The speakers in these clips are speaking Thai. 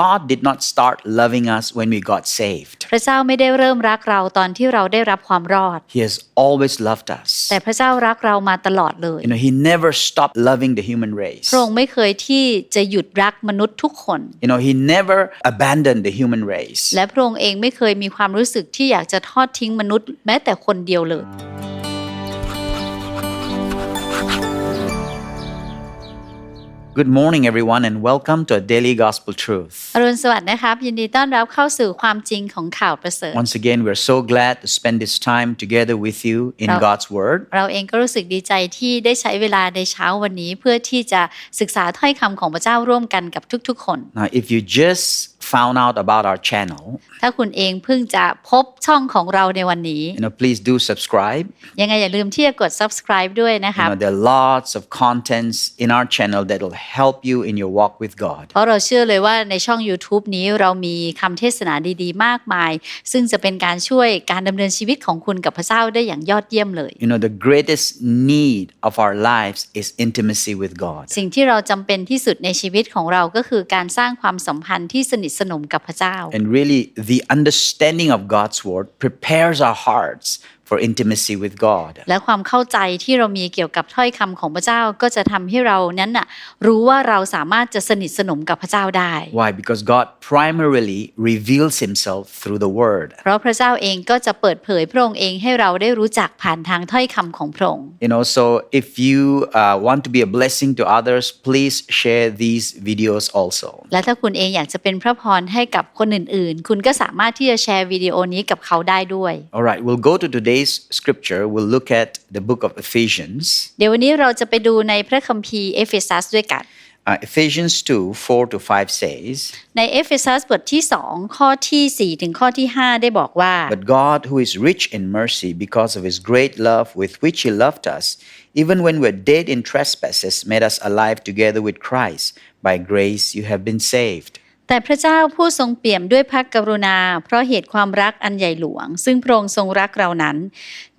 God did not start loving us when we got saved. พระเจ้าไม่ได้เริ่มรักเราตอนที่เราได้รับความรอด He has always loved us. แต่พระเจ้ารักเรามาตลอดเลย You know, He never stopped loving the human race. พระองค์ไม่เคยที่จะหยุดรักมนุษย์ทุกคน You know, He never abandoned the human race. และพระองค์เองไม่เคยมีความรู้สึกที่อยากจะทอดทิ้งมนุษย์แม้แต่คนเดียวเลย Good morning, everyone, and welcome to a daily gospel truth. อรุณสวัสดิ์นะครับ ยินดีต้อนรับเข้าสู่ความจริงของข่าวประเสริฐ Once again, we're so glad to spend this time together with you in Now- God's Word. เราเองก็รู้สึกดีใจที่ได้ใช้เวลาในเช้าวันนี้ เพื่อที่จะศึกษาถ้อยคำของพระเจ้าร่วมกันกับทุกๆ คน Now, if you just found out about our channel, ถ้าคุณเองเพิ่งจะพบช่องของเราในวันนี้ you know, please do subscribe. ยังไงอย่าลืมที่จะกด subscribe ด้วยนะค You รับ know, there are lots of contents in our channel that will help you in your walk with God. เพราะเราเชื่อเลยว่าในช่อง YouTube นี้เรามีคำเทศนาดีๆ มากมาย ซึ่งจะเป็นการช่วยการดำเนินชีวิตของคุณกับพระเจ้าได้อย่างยอดเยี่ยมเลย You know, the greatest need of our lives is intimacy with God. สิ่งที่เราจำเป็นที่สุดในชีวิตของเราก็คือการสร้างความสัมพันธ์ที่สนิทสนมกับพระเจ้า And really, the understanding of God's Word prepares our hearts for intimacy with God. และความเข้าใจที่เรามีเกี่ยวกับถ้อยคำของพระเจ้าก็จะทำให้เรานั้นน่ะรู้ว่าเราสามารถจะสนิทสนมกับพระเจ้าได้ Why? Because God primarily reveals Himself through the Word. เพราะพระเจ้าเองก็จะเปิดเผยพระองค์เองให้เราได้รู้จักผ่านทางถ้อยคำของพระองค์ You know, so if you uh, want to be a blessing to others, please share these videos also. และถ้าคุณเองอยากจะเป็นพระพรให้กับคนอื่นๆ คุณก็สามารถที่จะแชร์วิดีโอนี้กับเขาได้ด้วย All right, we'll go to today's scripture. We'll look at the book of Ephesians, เดี๋ยววันนี้เราจะไปดูในพระคัมภีร์เอเฟซัสด้วยกัน uh, Ephesians 2 4 to 5 says, ในเอเฟซัสบทที่ 2 ข้อที่ 4 ถึงข้อที่ 5 ได้บอกว่า But God, who is rich in mercy because of his great love with which he loved us, even when we're dead in trespasses, made us alive together with Christ. By grace you have been saved. แต่พระเจ้าผู้ทรงเปี่ยมด้วยพระกรุณา เพราะเหตุความรักอันใหญ่หลวง ซึ่งพระองค์ทรงรักเรานั้น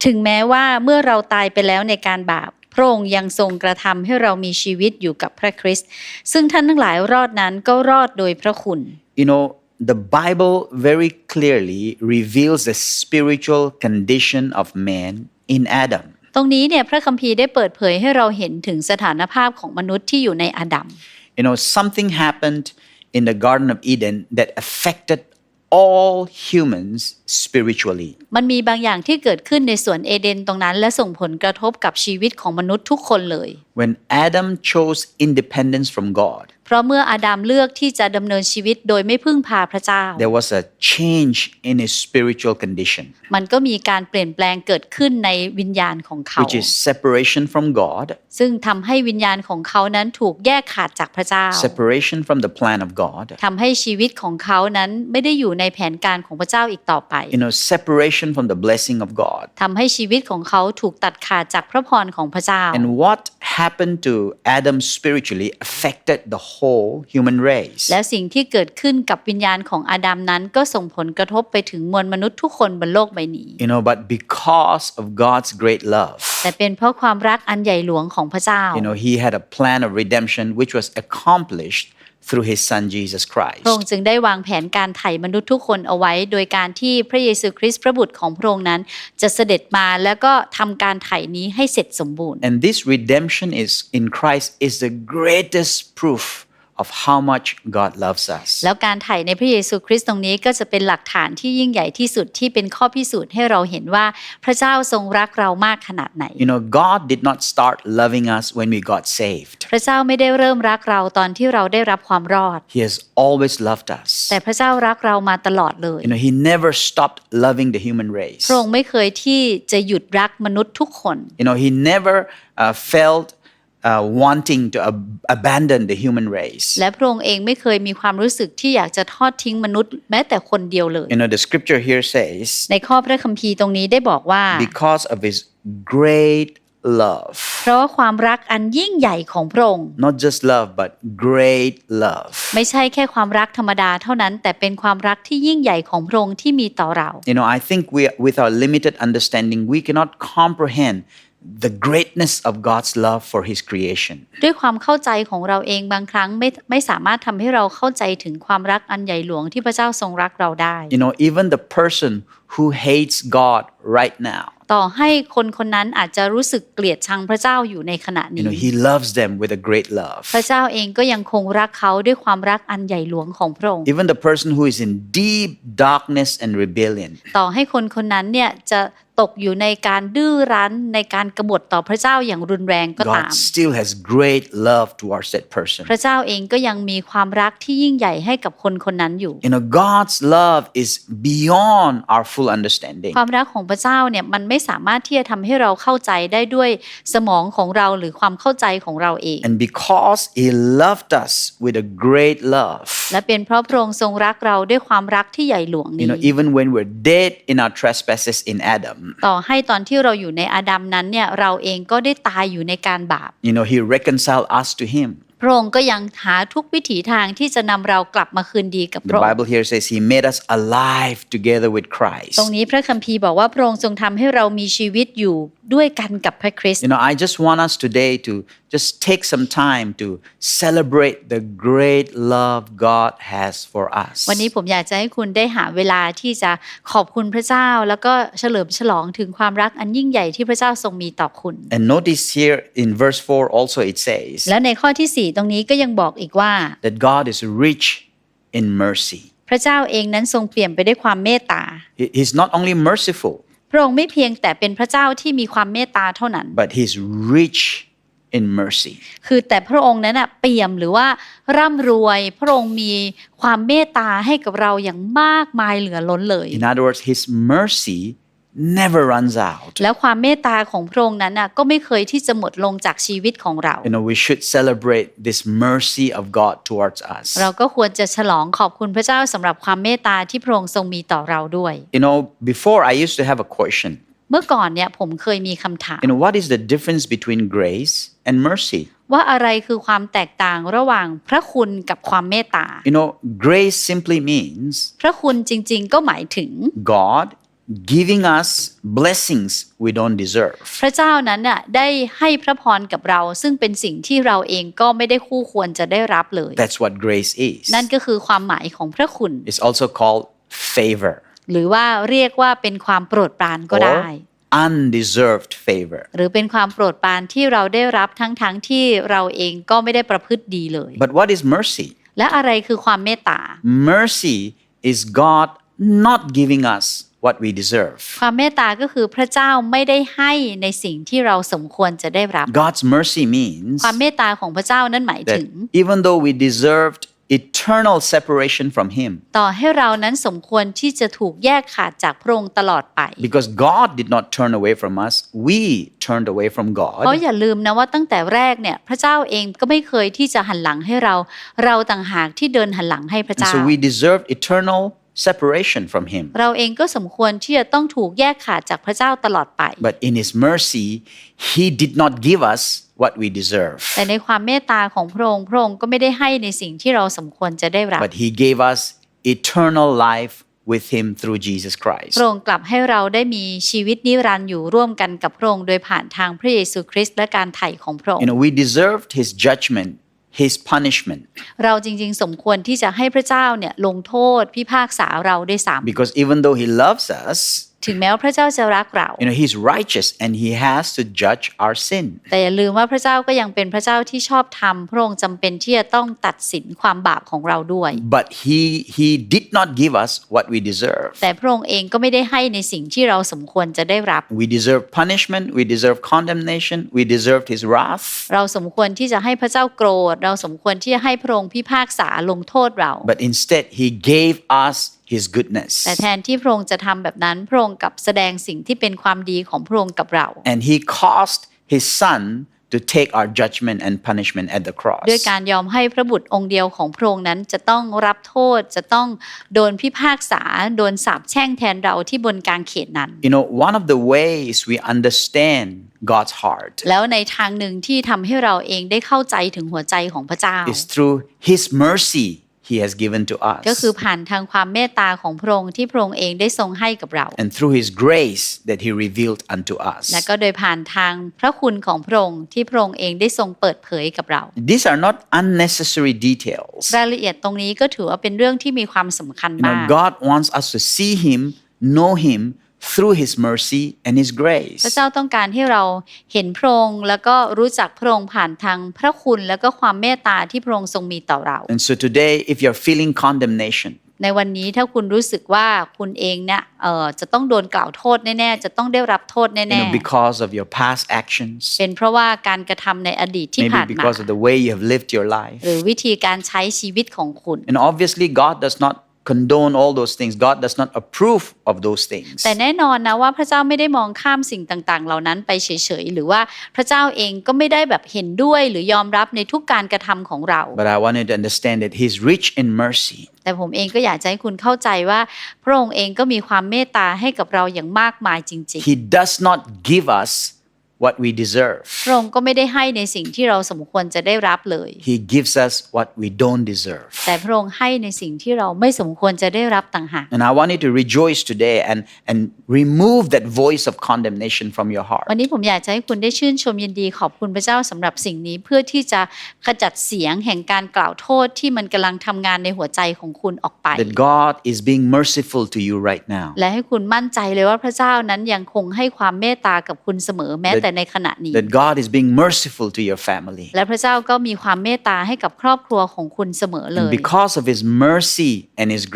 ถึงแม้ว่าเมื่อเราตายไปแล้วในการบาปพระองค์ยังทรงกระทำให้เรามีชีวิตอยู่กับพระคริสต์ซึ่งท่านทั้งหลายรอดนั้นก็รอดโดยพระคุณ You know, the Bible very clearly reveals the spiritual condition of man in Adam. ตรงนี้เนี่ยพระคัมภีร์ได้เปิดเผยให้เราเห็นถึงสถานภาพของมนุษย์ที่อยู่ในอาดัม You know, something happened in the Garden of Eden that affected all humans spiritually. มันมีบางอย่างที่เกิดขึ้นในสวนเอเดนตรงนั้น และส่งผลกระทบกับชีวิตของมนุษย์ทุกคนเลย When Adam chose independence from God, เพราะเมื่ออาดัมเลือกที่จะดำเนินชีวิตโดยไม่พึ่งพาพระเจ้า there was a change in his spiritual condition, มันก็มีการเปลี่ยนแปลงเกิดขึ้นในวิญญาณของเขา which is separation from God, ซึ่งทำให้วิญญาณของเขานั้นถูกแยกขาดจากพระเจ้า separation from the plan of God, ทำให้ชีวิตของเขานั้นไม่ได้อยู่ในแผนการของพระเจ้าอีกต่อไป you know, separation from the blessing of God. ทำให้ชีวิตของเขาถูกตัดขาดจากพระพรของพระเจ้า And what happened to Adam spiritually affected the whole human race. แล้วสิ่งที่เกิดขึ้นกับวิญญาณของอาดัมนั้นก็ส่งผลกระทบไปถึงมวลมนุษย์ทุกคนบนโลกใบนี้ You know, but because of God's great love, แต่เป็นเพราะความรักอันใหญ่หลวงของพระเจ้า you know, He had a plan of redemption which was accomplished through His Son Jesus พระอง Christ. ค์จึงได้วางแผนการไถ่มนุษย์ทุกคนเอาไว้ โดยการที่พระเยซูคริสต์พระบุตรของพระองค์นั้น จะเสด็จมาแล้วก็ทำการไถ่นี้ให้เสร็จสมบูรณ์ And this redemption is in Christ is the greatest proof of how much God loves us. แล้วการไถ่ในพระเยซูคริสต์ตรงนี้ก็จะเป็นหลักฐานที่ยิ่งใหญ่ที่สุดที่เป็นข้อพิสูจน์ให้เราเห็นว่าพระเจ้าทรงรักเรามากขนาดไหน You know, God did not start loving us when we got saved. พระเจ้าไม่ได้เริ่มรักเราตอนที่เราได้รับความรอด He has always loved us. แต่พระเจ้ารักเรามาตลอดเลย You know, He never stopped loving the human race. พระองค์ไม่เคยที่จะหยุดรักมนุษย์ทุกคน You know, He never uh, felt uh, wanting to ab- abandon the human race. และพระองค์เองไม่เคยมีความรู้สึกที่อยากจะทอดทิ้งมนุษย์แม้แต่คนเดียวเลย You know, the scripture here says, ในข้อพระคัมภีร์ตรงนี้ได้บอกว่า because of His great love. เพราะว่าความรักอันยิ่งใหญ่ของพระองค์ Not just love, but great love. ไม่ใช่แค่ความรักธรรมดาเท่านั้น แต่เป็นความรักที่ยิ่งใหญ่ของพระองค์ที่มีต่อเรา You know, I think we, with our limited understanding, we cannot comprehend the greatness of God's love for His creation. ด้วยความเข้าใจของเราเองบางครั้งไม่ไม่สามารถทำให้เราเข้าใจถึงความรักอันใหญ่หลวงที่พระเจ้าทรงรักเราได้ You know, even the person who hates God right now, ต่อให้คนคนนั้นอาจจะรู้สึกเกลียดชังพระเจ้าอยู่ในขณะ you นี้ know, He loves them with a great love. พระเจ้าเองก็ยังคงรักเขาด้วยความรักอันใหญ่หลวงของพระองค์ Even the person who is in deep darkness and rebellion, ต่อให้คนคนนั้นเนี่ยจะตกอยู่ในการดื้อรั้นในการกบฏต่อพระเจ้าอย่างรุนแรงก็ตาม God still has great love towards that person. พระเจ้าเองก็ยังมีความรักที่ยิ่งใหญ่ให้กับคนคนนั้นอยู่ You know, God's love is beyond our full understanding. ความรักของพระเจ้าเนี่ยมันไม่สามารถที่จะทำให้เราเข้าใจได้ด้วยสมองของเราหรือความเข้าใจของเราเอง And because He loved us with a great love, และเป็นเพราะพระองค์ทรงรักเราด้วยความรักที่ใหญ่หลวง you นี้ know, even when we're dead in our trespasses in Adam, ต่อให้ตอนที่เราอยู่ในอาดัมนั้นเนี่ยเราเองก็ได้ตายอยู่ในการบาป you know, He reconciled us to Him. พระองค์ก็ยังหาทุกวิถีทางที่จะนำเรากลับมาคืนดีกับพ The ระองค์ Bible here says He made us alive together with Christ. ตรงนี้พระคัมภีร์บอกว่าพระองค์ทรงทำให้เรามีชีวิตอยู่ด้วยกันกับพระคริสต์ You know, I just want us today to just take some time to celebrate the great love God has for us. วันนี้ผมอยากจะให้คุณได้หาเวลาที่จะขอบคุณพระเจ้า แล้วก็เฉลิมฉลองถึงความรักอันยิ่งใหญ่ที่พระเจ้าทรงมีต่อคุณ And notice here in verse 4 also it says และในข้อที่4ตรงนี้ก็ยังบอกอีกว่า that God is rich in mercy. พระเจ้าเองนั้นทรงเปี่ยมไปด้วยความเมตตา He- He's not only merciful, พระองค์ไม่เพียงแต่เป็นพระเจ้าที่มีความเมตตาเท่านั้น but He's rich in mercy. คือแต่พระองค์นั้นอะเปี่ยมหรือว่าร่ำรวยพระองค์มีความเมตตาให้กับเราอย่างมากมายเหลือล้นเลย In other words, His mercy never runs out. แล้วความเมตตาของพระองค์นั้นน่ะก็ไม่เคยที่จะหมดลงจากชีวิตของเรา You know, we should celebrate this mercy of God towards us. เราก็ควรจะฉลองขอบคุณพระเจ้าสำหรับความเมตตาที่พระองค์ทรงมีต่อเราด้วย You know, before I used to have a question. เมื่อก่อนเนี่ยผมเคยมีคำถาม You know, what is the difference between grace and mercy? ว่าอะไรคือความแตกต่างระหว่างพระคุณกับความเมตตา You know, grace simply means พระคุณจริง ๆ ก็หมายถึง God giving us blessings we don't deserve. พระเจ้านั้นน่ะได้ให้พระพรกับเรา ซึ่งเป็นสิ่งที่เราเองก็ไม่ได้คู่ควรจะได้รับเลย That's what grace is. นั่นก็คือความหมายของพระคุณ It's also called favor หรือว่าเรียกว่าเป็นความโปรดปรานก็ได้ or undeserved favor. หรือเป็นความโปรดปรานที่เราได้รับทั้งๆทที่เราเองก็ไม่ได้ประพฤติดีเลย But what is mercy? และอะไรคือความเมตตา Mercy is God not giving us what we deserve. ความเมตตาก็คือพระเจ้าไม่ได้ให้ในสิ่งที่เราสมควรจะได้รับ God's mercy means ความเมตตาของพระเจ้านั้นหมาย that ถึง even though we deserved eternal separation from Him, ต่อให้เรานั้นสมควรที่จะถูกแยกขาดจากพระองค์ตลอดไป because God did not turn away from us, we turned away from เพราะ God. อย่าลืมนะว่าตั้งแต่แรกเนี่ยพระเจ้าเองก็ไม่เคยที่จะหันหลังให้เรา เราต่างหากที่เดินหันหลังให้พระ And เจ้า so we deserved eternal separation from Him. เราเองก็สมควรที่จะต้องถูกแยกขาดจากพระเจ้าตลอดไป But in His mercy, He did not give us what we deserve, แต่ในความเมตตาของพระองค์พระองค์ก็ไม่ได้ให้ในสิ่งที่เราสมควรจะได้รับ but He gave us eternal life with Him through Jesus Christ. พระองค์กลับให้เราได้มีชีวิตนิรันดร์อยู่ร่วมกันกับพระองค์โดยผ่านทางพระเยซูคริสต์และการไถ่ของพระอง You ค์ know, we deserved His judgment, His punishment, เราจริงๆ สมควรที่จะให้พระเจ้าเนี่ยลงโทษพิพากษาเราด้วยซ้ because even though He loves us, ำ ถึงแม้ว่าพระเจ้าจะรักเรา you know, He's righteous and He has to judge our sin. แต่อย่าลืมว่าพระเจ้าก็ยังเป็นพระเจ้าที่ชอบธรรมพระองค์จำเป็นที่จะต้องตัดสินความบาปของเราด้วย But He He did not give us what we deserve. แต่พระองค์เองก็ไม่ได้ให้ในสิ่งที่เราสมควรจะได้รับ We deserve punishment, we deserve condemnation, we deserved His wrath. เราสมควรที่จะให้พระเจ้าโกรธ เราสมควรที่จะให้พระองค์พิพากษาลงโทษเรา But instead, He gave us His goodness. แต่แทนที่พระองค์จะทำแบบนั้นพระองค์กลับแสดงสิ่งที่เป็นความดีของพระองค์กับเรา And He caused His Son to take our judgment and punishment at the cross. ด้วยการยอมให้พระบุตรองค์เดียวของพระองค์นั้นจะต้องรับโทษจะต้องโดนพิพากษาโดนสาปแช่งแทนเราที่บนกางเขนนั้น You know, one of the ways we understand God's heart แล้วในทางหนึ่งที่ทำให้เราเองได้เข้าใจถึงหัวใจของพระเจ้า is through His mercy He has given to ก็ us คือผ่านทางความเมตตาของพระองค์ที่พระองค์เองได้ทรงให้กับเรา and through His grace that He revealed unto us. และก็โดยผ่านทางพระคุณของพระองค์ที่พระองค์เองได้ทรงเปิดเผยกับเรา These are not unnecessary details. รายละเอียดตรงนี้ก็ถือว่าเป็นเรื่องที่มีความสำคัญ You มาก know, God wants us to see Him, know Him through His mercy and His พระ grace. เจ้าต้องการให้เราเห็นพระองค์แล้วก็รู้จักพระองค์ผ่านทางพระคุณแล้วก็ความเมตตาที่พระองค์ทรงมีต่อเรา And so today, if you're feeling condemnation, ในวันนี้ถ้าคุณรู้สึกว่าคุณเองเนี่ยเอ่อจะต้องโดนกล่าวโทษแน่ๆจะต้องได้รับโทษ you แน่ know, because of your past actions, ๆเป็นเพราะว่าการกระทำในอดีตที่ maybe ผ่านมา because of the way you have lived your life. หรือวิธีการใช้ชีวิตของคุณ And obviously, God does not condone all those things. God does not approve of those things. แต่แน่นอนนะว่าพระเจ้าไม่ได้มองข้ามสิ่งต่างๆ เหล่านั้นไปเฉยๆ หรือว่าพระเจ้าเองก็ไม่ได้แบบเห็นด้วยหรือยอมรับในทุกการกระทำของเรา But I want you to understand that He's rich in mercy. แต่ผมเองก็อยากจะให้คุณเข้าใจว่า พระองค์เองก็มีความเมตตาให้กับเราอย่างมากมายจริง He does not give us what we deserve. ๆพระองค์ก็ไม่ได้ให้ในสิ่งที่เราสมควรจะได้รับเลย He gives us what we don't deserve. แต่พระองค์ให้ในสิ่งที่เราไม่สมควรจะได้รับต่างหาก And I want you to rejoice today and, and remove that voice of condemnation from your heart. วันนี้ผมอยากจะให้คุณได้ชื่นชมยินดีขอบคุณพระเจ้าสำหรับสิ่งนี้เพื่อที่จะขจัดเสียงแห่งการกล่าวโทษที่มันกำลังทำงานในหัวใจของคุณออกไป That God is being merciful to you right now. และให้คุณมั่นใจเลยว่าพระเจ้านั้นยังคงให้ความเมตตากับคุณเสมอแม้แต่ในขณะนี้ That God is being merciful to your family. และพระเจ้าก็มีความเมตตาให้กับครอบครัวของคุณเสมอเล And ย because of His mercy and His เ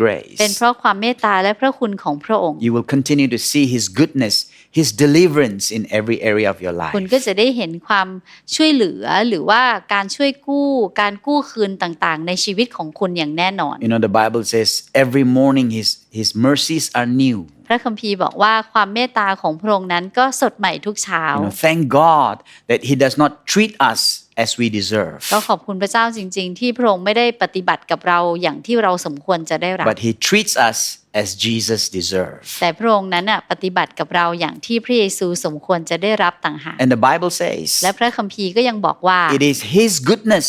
ป็น grace, เพราะความเมตตาและพระคุณของพระองค์ you will continue to see His goodness, His deliverance in every area of your คุณ life. ก็จะได้เห็นความช่วยเหลือหรือว่าการช่วยกู้การกู้คืนต่างๆ ในชีวิตของคุณอย่างแน่นอน You know, the Bible says every morning His, His mercies are new. พระคัมภีร์บอกว่าความเมตตาของพระองค์นั้นก็สดใหม่ทุกเช้า You know, thank God that He does not treat us as we deserve, ก็ขอบคุณพระเจ้าจริง ๆ ที่พระองค์ไม่ได้ปฏิบัติกับเราอย่างที่เราสมควรจะได้รับ but He treats us as Jesus deserves. แต่พระองค์นั้นน่ะปฏิบัติกับเราอย่างที่พระเยซูสมควรจะได้รับต่างหาก And the Bible says และพระคัมภีร์ก็ยังบอกว่า it is His goodness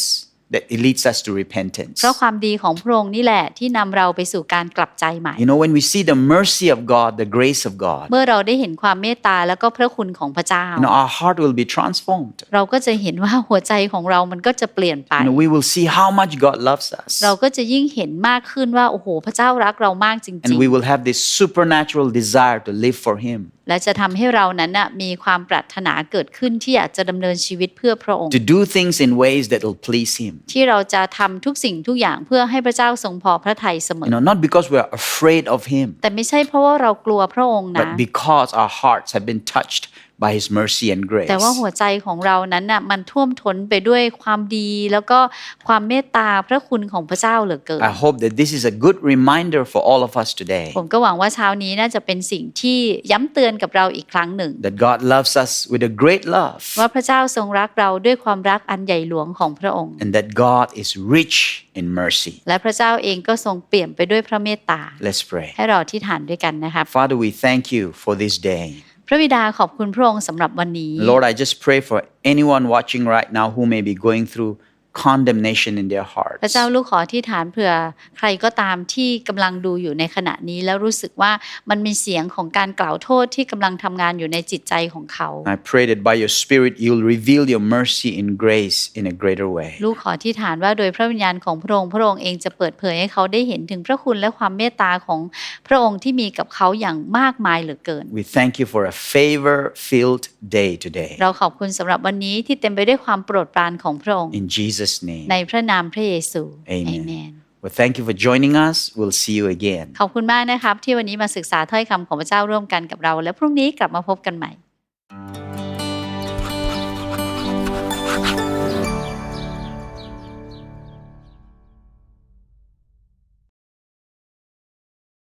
that it leads us to repentance. เพราะความดีของพระองค์นี่แหละที่นำเราไปสู่การกลับใจใหม่ You know, when we see the mercy of God, the grace of God, เมื่อเราได้เห็นความเมตตาแล้วก็พระคุณของพระเจ้า you know, our heart will be transformed. เราก็จะเห็นว่าหัวใจของเรามันก็จะเปลี่ยนไป You know, we will see how much God loves us. เราก็จะยิ่งเห็นมากขึ้นว่า โอ้โห พระเจ้ารักเรามากจริง And we will have this supernatural desire to live for Him, ๆ และจะทำให้เรานั้นน่ะมีความปรารถนาเกิดขึ้นที่อยากจะดำเนินชีวิตเพื่อพระองค์ to do things in ways that will please Him. ที่เราจะทำทุกสิ่งทุกอย่างเพื่อให้พระเจ้าทรงพอพระทัยเสม You อ know, not because we are afraid of Him, แต่ไม่ใช่เพราะว่าเรากลัวพระองค์นะ but because our hearts have been touched by His mercy and grace. แต่ว่าหัวใจของเรานั้นน่ะมันท่วมท้นไปด้วยความดีแล้วก็ความเมตตาพระคุณของพระเจ้าเหลือเกิน I hope that this is a good reminder for all of us today ผมก็หวังว่าเช้านี้น่าจะเป็นสิ่งที่ย้ำเตือนกับเราอีกครั้งหนึ่ง that God loves us with a great love ว่าพระเจ้าทรงรักเราด้วยความรักอันใหญ่หลวงของพระองค์ and that God is rich in mercy. และพระเจ้าเองก็ทรงเปี่ยมไปด้วยพระเมตตา Let's pray. ให้เราอธิษฐานด้วยกันนะครับ Father, we thank you for this day. พระบิดาขอบคุณพระองค์สำหรับวันนี้ Lord, I just pray for anyone watching right now who may be going through condemnation in their พ hearts. ระเจ้าลูกขอที่ฐานเผื่อใครก็ตามที่กำลังดูอยู่ในขณะนี้แล้วรู้สึกว่ามันมีเสียงของการกล่าวโทษที่กำลังทำงานอยู่ในจิตใจของเขา I pray that by your Spirit you'll reveal your mercy and grace in a greater way. ลูกขอที่ฐานว่าโดยพระวิญญาณของพระองค์พระองค์เองจะเปิดเผยให้เขาได้เห็นถึงพระคุณและความเมตตาของพระองค์ที่มีกับเขาอย่างมากมายเหลือเกิน We thank you for a favor filled day today. เราขอบคุณสำหรับวันนี้ที่เต็มไปด้วยความโปรดปรานของพระองค์ In Jesus' name. ในพระนามพระเยซู Amen. Amen Well, thank you for joining us. We'll see you again. ขอบคุณมากนะครับ ที่วันนี้มาศึกษาถ้อยคำของพระเจ้าร่วมกันกับเรา และพรุ่งนี้กลับมาพบกันใหม่